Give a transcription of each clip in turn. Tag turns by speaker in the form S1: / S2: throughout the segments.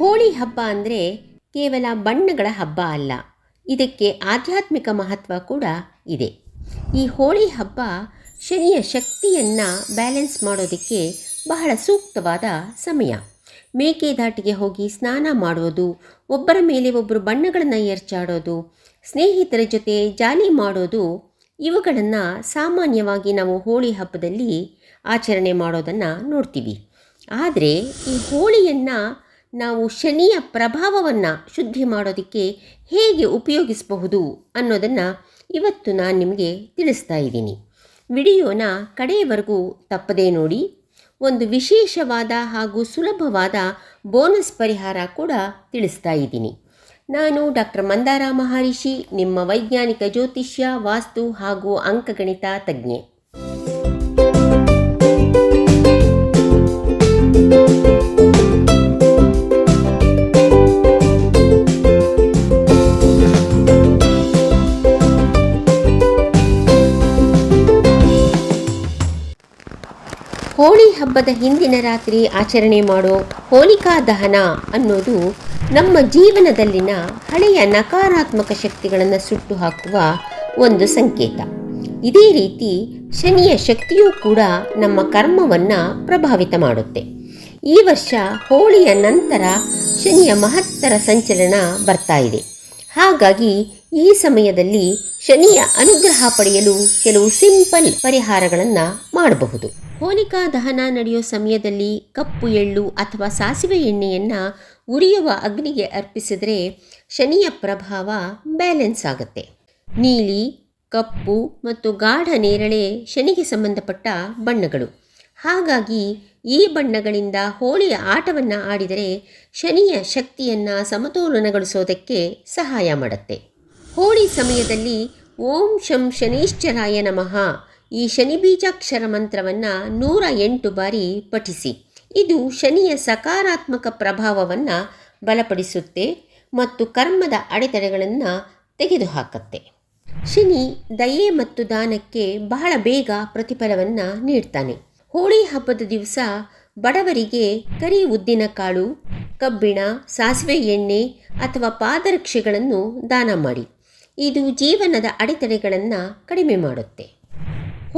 S1: ಹೋಳಿ ಹಬ್ಬ ಅಂದರೆ ಕೇವಲ ಬಣ್ಣಗಳ ಹಬ್ಬ ಅಲ್ಲ, ಇದಕ್ಕೆ ಆಧ್ಯಾತ್ಮಿಕ ಮಹತ್ವ ಕೂಡ ಇದೆ. ಈ ಹೋಳಿ ಹಬ್ಬ ಶನಿಯ ಶಕ್ತಿಯನ್ನು ಬ್ಯಾಲೆನ್ಸ್ ಮಾಡೋದಕ್ಕೆ ಬಹಳ ಸೂಕ್ತವಾದ ಸಮಯ. ಮೇಕೆದಾಟಿಗೆ ಹೋಗಿ ಸ್ನಾನ ಮಾಡೋದು ಒಬ್ಬರ ಮೇಲೆ ಒಬ್ಬರು ಬಣ್ಣಗಳನ್ನು ಎರಚಾಡೋದು, ಸ್ನೇಹಿತರ ಜೊತೆ ಜಾಲಿ ಮಾಡೋದು, ಇವುಗಳನ್ನು ಸಾಮಾನ್ಯವಾಗಿ ನಾವು ಹೋಳಿ ಹಬ್ಬದಲ್ಲಿ ಆಚರಣೆ ಮಾಡೋದನ್ನು ನೋಡ್ತೀವಿ. ಆದರೆ ಈ ಹೋಳಿಯನ್ನು ನಾವು ಶನಿಯ ಪ್ರಭಾವವನ್ನು ಶುದ್ಧಿ ಮಾಡೋದಕ್ಕೆ ಹೇಗೆ ಉಪಯೋಗಿಸಬಹುದು ಅನ್ನೋದನ್ನು ಇವತ್ತು ನಾನು ನಿಮಗೆ ತಿಳಿಸ್ತಾ ಇದ್ದೀನಿ. ವಿಡಿಯೋನ ಕಡೆಯವರೆಗೂ ತಪ್ಪದೇ ನೋಡಿ. ಒಂದು ವಿಶೇಷವಾದ ಹಾಗೂ ಸುಲಭವಾದ ಬೋನಸ್ ಪರಿಹಾರ ಕೂಡ ತಿಳಿಸ್ತಾ ಇದ್ದೀನಿ. ನಾನು ಡಾಕ್ಟರ್ ಮಂದಾರ ಮಹರ್ಷಿ, ನಿಮ್ಮ ವೈಜ್ಞಾನಿಕ ಜ್ಯೋತಿಷ್ಯ, ವಾಸ್ತು ಹಾಗೂ ಅಂಕಗಣಿತ ತಜ್ಞೆ. ಹೋಳಿ ಹಬ್ಬದ ಹಿಂದಿನ ರಾತ್ರಿ ಆಚರಣೆ ಮಾಡೋ ಹೋಲಿಕಾ ದಹನ ಅನ್ನೋದು ನಮ್ಮ ಜೀವನದಲ್ಲಿನ ಹಳೆಯ ನಕಾರಾತ್ಮಕ ಶಕ್ತಿಗಳನ್ನು ಸುಟ್ಟು ಹಾಕುವ ಒಂದು ಸಂಕೇತ. ಇದೇ ರೀತಿ ಶನಿಯ ಶಕ್ತಿಯೂ ಕೂಡ ನಮ್ಮ ಕರ್ಮವನ್ನು ಪ್ರಭಾವಿತ ಮಾಡುತ್ತೆ. ಈ ವರ್ಷ ಹೋಳಿಯ ನಂತರ ಶನಿಯ ಮಹತ್ತರ ಸಂಚಲನ ಬರ್ತಾ ಇದೆ. ಹಾಗಾಗಿ ಈ ಸಮಯದಲ್ಲಿ ಶನಿಯ ಅನುಗ್ರಹ ಪಡೆಯಲು ಕೆಲವು ಸಿಂಪಲ್ ಪರಿಹಾರಗಳನ್ನು ಮಾಡಬಹುದು. ಹೋಲಿಕಾ ದಹನ ನಡೆಯೋ ಸಮಯದಲ್ಲಿ ಕಪ್ಪು ಎಳ್ಳು ಅಥವಾ ಸಾಸಿವೆ ಎಣ್ಣೆಯನ್ನು ಉರಿಯುವ ಅಗ್ನಿಗೆ ಅರ್ಪಿಸಿದರೆ ಶನಿಯ ಪ್ರಭಾವ ಬ್ಯಾಲೆನ್ಸ್ ಆಗುತ್ತೆ. ನೀಲಿ, ಕಪ್ಪು ಮತ್ತು ಗಾಢ ನೇರಳೆ ಶನಿಗೆ ಸಂಬಂಧಪಟ್ಟ ಬಣ್ಣಗಳು. ಹಾಗಾಗಿ ಈ ಬಣ್ಣಗಳಿಂದ ಹೋಳಿಯ ಆಟವನ್ನು ಆಡಿದರೆ ಶನಿಯ ಶಕ್ತಿಯನ್ನು ಸಮತೋಲನಗೊಳಿಸೋದಕ್ಕೆ ಸಹಾಯ ಮಾಡುತ್ತೆ. ಹೋಳಿ ಸಮಯದಲ್ಲಿ ಓಂ ಶಂ ಶನೀಶ್ಚರಾಯ ನಮಃ ಈ ಶನಿ ಬೀಜಾಕ್ಷರ ಮಂತ್ರವನ್ನು ನೂರ ಎಂಟು ಬಾರಿ ಪಠಿಸಿ. ಇದು ಶನಿಯ ಸಕಾರಾತ್ಮಕ ಪ್ರಭಾವವನ್ನು ಬಲಪಡಿಸುತ್ತೆ ಮತ್ತು ಕರ್ಮದ ಅಡೆತಡೆಗಳನ್ನು ತೆಗೆದುಹಾಕತ್ತೆ. ಶನಿ ದಯೆ ಮತ್ತು ದಾನಕ್ಕೆ ಬಹಳ ಬೇಗ ಪ್ರತಿಫಲವನ್ನು ನೀಡ್ತಾನೆ. ಹೋಳಿ ಹಬ್ಬದ ದಿವಸ ಬಡವರಿಗೆ ಕರಿ ಉದ್ದಿನಕಾಳು ಕಬ್ಬಿಣ, ಸಾಸಿವೆ ಎಣ್ಣೆ ಅಥವಾ ಪಾದರಕ್ಷೆಗಳನ್ನು ದಾನ ಮಾಡಿ. ಇದು ಜೀವನದ ಅಡೆತಡೆಗಳನ್ನು ಕಡಿಮೆ ಮಾಡುತ್ತೆ.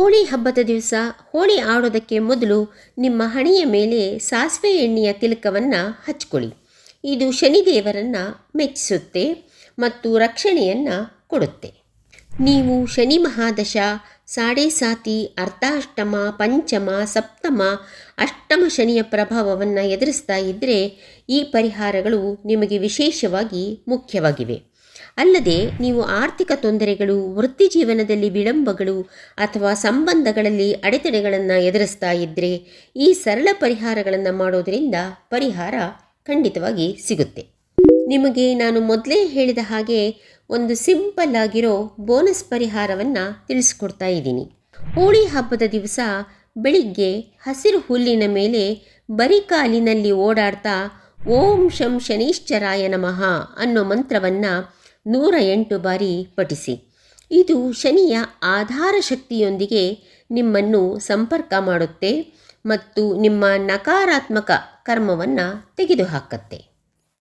S1: ಹೋಳಿ ಹಬ್ಬದ ದಿವಸ ಹೋಳಿ ಆಡೋದಕ್ಕೆ ಮೊದಲು ನಿಮ್ಮ ಹಣೆಯ ಮೇಲೆ ಸಾಸಿವೆ ಎಣ್ಣೆಯ ತಿಲಕವನ್ನು ಹಚ್ಕೊಳ್ಳಿ. ಇದು ಶನಿದೇವರನ್ನು ಮೆಚ್ಚಿಸುತ್ತೆ ಮತ್ತು ರಕ್ಷಣೆಯನ್ನು ಕೊಡುತ್ತೆ. ನೀವು ಶನಿ ಮಹಾದಶ, ಸಾಡೆ ಸಾತಿ, ಅರ್ಧಾಷ್ಟಮ, ಪಂಚಮ, ಸಪ್ತಮ, ಅಷ್ಟಮ ಶನಿಯ ಪ್ರಭಾವವನ್ನು ಎದುರಿಸ್ತಾ ಇದ್ದರೆ ಈ ಪರಿಹಾರಗಳು ನಿಮಗೆ ವಿಶೇಷವಾಗಿ ಮುಖ್ಯವಾಗಿವೆ. ಅಲ್ಲದೆ ನೀವು ಆರ್ಥಿಕ ತೊಂದರೆಗಳು, ವೃತ್ತಿ ಜೀವನದಲ್ಲಿ ವಿಳಂಬಗಳು ಅಥವಾ ಸಂಬಂಧಗಳಲ್ಲಿ ಅಡೆತಡೆಗಳನ್ನು ಎದುರಿಸ್ತಾ ಇದ್ದರೆ ಈ ಸರಳ ಪರಿಹಾರಗಳನ್ನು ಮಾಡೋದರಿಂದ ಪರಿಹಾರ ಖಂಡಿತವಾಗಿ ಸಿಗುತ್ತೆ. ನಿಮಗೆ ನಾನು ಮೊದಲೇ ಹೇಳಿದ ಹಾಗೆ ಒಂದು ಸಿಂಪಲ್ ಆಗಿರೋ ಬೋನಸ್ ಪರಿಹಾರವನ್ನು ತಿಳಿಸ್ಕೊಡ್ತಾ ಇದ್ದೀನಿ. ಹೋಳಿ ಹಬ್ಬದ ದಿವಸ ಬೆಳಿಗ್ಗೆ ಹಸಿರು ಹುಲ್ಲಿನ ಮೇಲೆ ಬರಿಕಾಲಿನಲ್ಲಿ ಓಡಾಡ್ತಾ ಓಂ ಶಂ ಶನೀಶ್ಚರಾಯ ನಮಃ ಅನ್ನೋ ಮಂತ್ರವನ್ನು ನೂರ ಎಂಟು ಬಾರಿ ಪಠಿಸಿ. ಇದು ಶನಿಯ ಆಧಾರ ಶಕ್ತಿಯೊಂದಿಗೆ ನಿಮ್ಮನ್ನು ಸಂಪರ್ಕ ಮಾಡುತ್ತೆ ಮತ್ತು ನಿಮ್ಮ ನಕಾರಾತ್ಮಕ ಕರ್ಮವನ್ನು ತೆಗೆದುಹಾಕತ್ತೆ.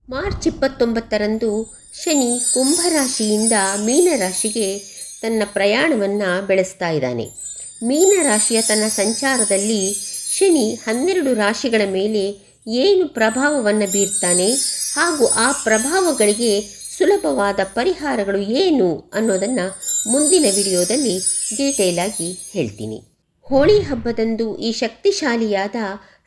S1: ಮಾರ್ಚ್ ಇಪ್ಪತ್ತೊಂಬತ್ತರಂದು ಶನಿ ಕುಂಭರಾಶಿಯಿಂದ ಮೀನರಾಶಿಗೆ ತನ್ನ ಪ್ರಯಾಣವನ್ನು ಬೆಳೆಸ್ತಾ ಇದ್ದಾನೆ. ಮೀನರಾಶಿಯ ತನ್ನ ಸಂಚಾರದಲ್ಲಿ ಶನಿ ಹನ್ನೆರಡು ರಾಶಿಗಳ ಮೇಲೆ ಏನು ಪ್ರಭಾವವನ್ನು ಬೀರ್ತಾನೆ ಹಾಗೂ ಆ ಪ್ರಭಾವಗಳಿಗೆ ಸುಲಭವಾದ ಪರಿಹಾರಗಳು ಏನು ಅನ್ನೋದನ್ನು ಮುಂದಿನ ವಿಡಿಯೋದಲ್ಲಿ ಡೀಟೇಲ್ ಆಗಿ ಹೇಳ್ತೀನಿ. ಹೋಳಿ ಹಬ್ಬದಂದು ಈ ಶಕ್ತಿಶಾಲಿಯಾದ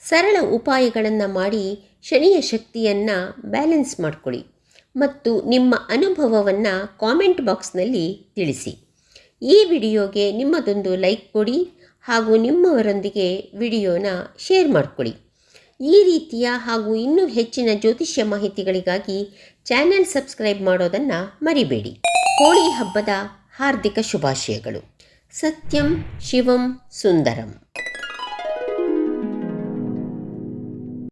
S1: ಸರಳ ಉಪಾಯಗಳನ್ನು ಮಾಡಿ ಶನಿಯ ಶಕ್ತಿಯನ್ನು ಬ್ಯಾಲೆನ್ಸ್ ಮಾಡಿಕೊಳ್ಳಿ ಮತ್ತು ನಿಮ್ಮ ಅನುಭವವನ್ನು ಕಾಮೆಂಟ್ ಬಾಕ್ಸ್ನಲ್ಲಿ ತಿಳಿಸಿ. ಈ ವಿಡಿಯೋಗೆ ನಿಮ್ಮದೊಂದು ಲೈಕ್ ಕೊಡಿ ಹಾಗೂ ನಿಮ್ಮವರೊಂದಿಗೆ ವಿಡಿಯೋನ ಶೇರ್ ಮಾಡಿಕೊಳ್ಳಿ. ಈ ರೀತಿಯ ಹಾಗೂ ಇನ್ನೂ ಹೆಚ್ಚಿನ ಜ್ಯೋತಿಷ್ಯ ಮಾಹಿತಿಗಳಿಗಾಗಿ ಚಾನೆಲ್ ಸಬ್ಸ್ಕ್ರೈಬ್ ಮಾಡೋದನ್ನು ಮರಿಬೇಡಿ. ಹೋಳಿ ಹಬ್ಬದ ಹಾರ್ದಿಕ ಶುಭಾಶಯಗಳು. ಸತ್ಯಂ ಶಿವಂ ಸುಂದರಂ.